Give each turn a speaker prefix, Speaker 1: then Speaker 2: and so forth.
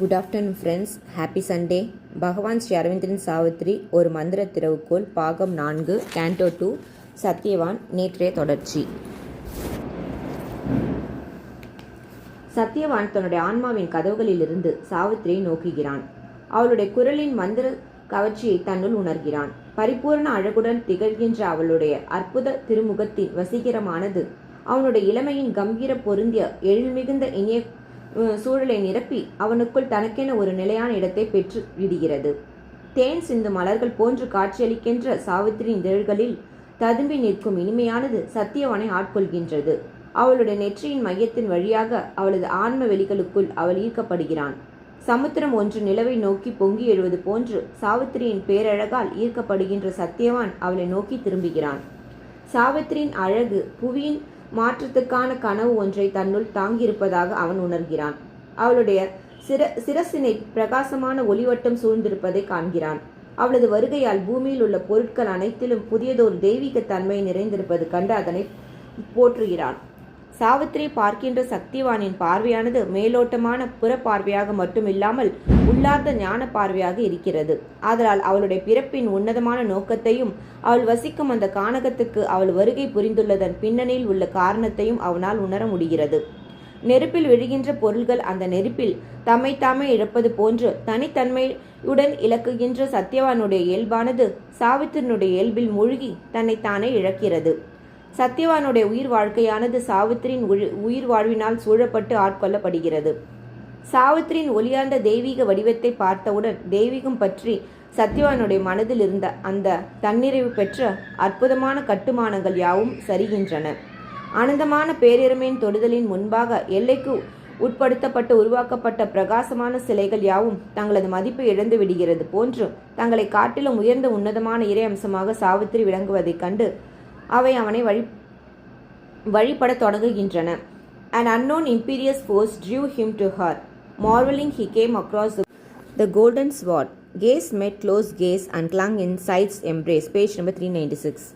Speaker 1: Good afternoon friends happy Sunday Bhagavan Sri அரவிந்தரின் Savitri ஒரு மந்திர திறவுகோல் பாகம் நான்கு கேண்டோ டூ சத்யவான் நேற்றைய தொடர்ச்சி. சத்யவான் தன்னுடைய ஆன்மாவின் கதவுகளிலிருந்து சாவித்திரியை நோக்குகிறான். அவளுடைய குரலின் மந்திர கவர்ச்சியை தன்னுள் உணர்கிறான். பரிபூர்ண அழகுடன் திகழ்கின்ற அவளுடைய அற்புத திருமுகத்தின் வசீகரமானது அவனுடைய இளமையின் கம்பீர பொருந்திய எழில்மிகுந்த இனிய சூழலை நிரப்பி அவனுக்குள் தனக்கென ஒரு நிலையான இடத்தை பெற்று விடுகிறது. தேன் சிந்து மலர்கள் போன்று காட்சியளிக்கின்ற சாவித்திரி இதழ்களில் ததும்பி நிற்கும் இனிமையானது சத்தியவனை ஆட்கொள்கின்றது. அவளுடைய நெற்றியின் மையத்தின் வழியாக அவளது ஆன்ம வெளிகளுக்குள் அவள் ஈர்க்கப்படுகிறான். சமுத்திரம் ஒன்று நிலவை நோக்கி பொங்கி எழுவது போன்று சாவித்திரியின் பேரழகால் ஈர்க்கப்படுகின்ற சத்தியவான் அவளை நோக்கி திரும்புகிறான். சாவித்திரியின் அழகு புவியின் மாற்றத்துக்கான கனவு ஒன்றை தன்னுள் தாங்கியிருப்பதாக அவன் உணர்கிறான். அவளுடைய சிர சிரசினை பிரகாசமான ஒளிவட்டம் சூழ்ந்திருப்பதை காண்கிறான். அவளது வருகையால் பூமியில் உள்ள பொருட்கள் அனைத்திலும் புதியதோர் தெய்வீக தன்மை நிறைந்திருப்பது கண்டு அதனை போற்றுகிறான். சாவித்திரி பார்க்கின்ற சக்திவானின் பார்வையானது மேலோட்டமான புற பார்வையாக மட்டுமில்லாமல் உள்ளார்ந்த ஞான பார்வையாக இருக்கிறது. ஆதலால் அவளுடைய பிறப்பின் உன்னதமான நோக்கத்தையும் அவள் வசிக்கும் அந்த கானகத்துக்கு அவள் வருகை புரிந்துள்ளதன் பின்னணியில் உள்ள காரணத்தையும் அவனால் உணர முடிகிறது. நெருப்பில் விழுகின்ற பொருள்கள் அந்த நெருப்பில் தம்மை தாமே இழப்பது போன்று தனித்தன்மையுடன் இழக்குகின்ற சத்யவானுடைய இயல்பானது சாவித்திரனுடைய இயல்பில் மூழ்கி தன்னைத்தானே இழக்கிறது. சத்யவானுடைய உயிர் வாழ்க்கையானது சாவித்திரியின் உழி- உயிர் வாழ்வினால் சூழப்பட்டு ஆட்கொள்ளப்படுகிறது. சாவித்திரியின் ஒளியார்ந்த தெய்வீக வடிவத்தை பார்த்தவுடன் தெய்வீகம் பற்றி சத்யவானுடைய மனதில் இருந்த அந்த தன்னிறைவு பெற்ற அற்புதமான கட்டுமானங்கள் யாவும் சரிகின்றன. ஆனந்தமான பேரிருமையின் தொடுதலின் முன்பாக எல்லைக்கு உட்படுத்தப்பட்டு உருவாக்கப்பட்ட பிரகாசமான சிலைகள் யாவும் தங்களது மதிப்பை இழந்து விடுகிறது போன்று தங்களை காட்டிலும் உயர்ந்த உன்னதமான இறை அம்சமாக சாவித்திரி விளங்குவதைக் கண்டு அவை அவனை வழி வழிபடத் தொடங்குகின்றன An unknown imperious force drew him to her. Marveling, he came across the, the golden sword. Gaze met close gaze and clung in Side's embrace. Page number 396.